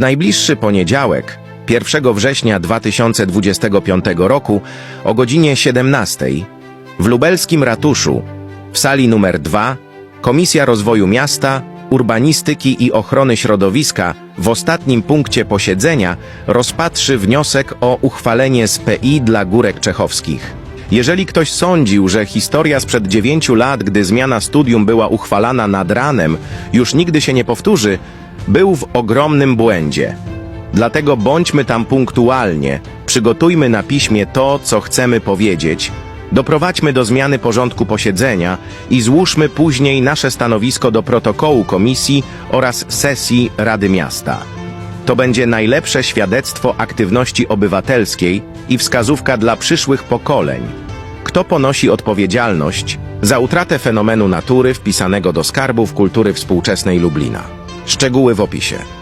W najbliższy poniedziałek, 1 września 2025 roku o godzinie 17 w lubelskim ratuszu w sali numer 2 Komisja Rozwoju Miasta, Urbanistyki i Ochrony Środowiska w ostatnim punkcie posiedzenia rozpatrzy wniosek o uchwalenie SPI dla Górek Czechowskich. Jeżeli ktoś sądził, że historia sprzed dziewięciu lat, gdy zmiana studium była uchwalana nad ranem, już nigdy się nie powtórzy, był w ogromnym błędzie. Dlatego bądźmy tam punktualnie, przygotujmy na piśmie to, co chcemy powiedzieć, doprowadźmy do zmiany porządku posiedzenia i złóżmy później nasze stanowisko do protokołu komisji oraz sesji Rady Miasta. To będzie najlepsze świadectwo aktywności obywatelskiej i wskazówka dla przyszłych pokoleń. Kto ponosi odpowiedzialność za utratę fenomenu natury wpisanego do skarbów kultury współczesnej Lublina? Szczegóły w opisie.